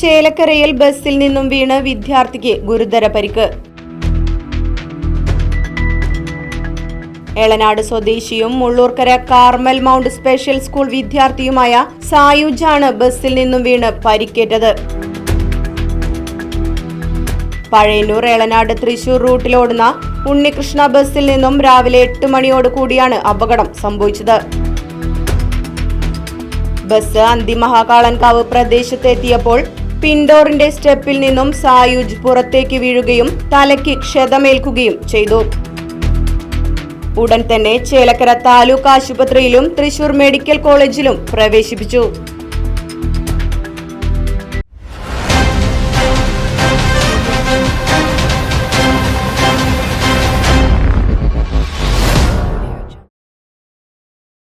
ചേലക്കരയിൽ ബസ്സിൽ നിന്നും വീണ് വിദ്യാർത്ഥിക്ക് ഗുരുതര പരിക്ക്. എളനാട് സ്വദേശിയും Mullurkara Carmel mount special school വിദ്യാർത്ഥിയുമായ സായുജാണ് ബസ്സിൽ നിന്നും വീണ് പരിക്കേറ്റത്. പഴയന്നൂർ എളനാട് തൃശൂർ റൂട്ടിലോടുന്ന ഉണ്ണികൃഷ്ണ ബസ്സിൽ നിന്നും രാവിലെ എട്ട് മണിയോട് കൂടിയാണ് അപകടം സംഭവിച്ചത്. ബസ് അന്തിമഹാകാളൻകാവ് പ്രദേശത്തെത്തിയപ്പോൾ പിൻഡോറിന്റെ സ്റ്റെപ്പിൽ നിന്നും സായുജ് പുറത്തേക്ക് വീഴുകയും തലയ്ക്ക് ക്ഷതമേൽക്കുകയും ചെയ്തു. ഉടൻ തന്നെ ചേലക്കര താലൂക്ക് ആശുപത്രിയിലും തൃശൂർ മെഡിക്കൽ കോളേജിലും പ്രവേശിപ്പിച്ചു.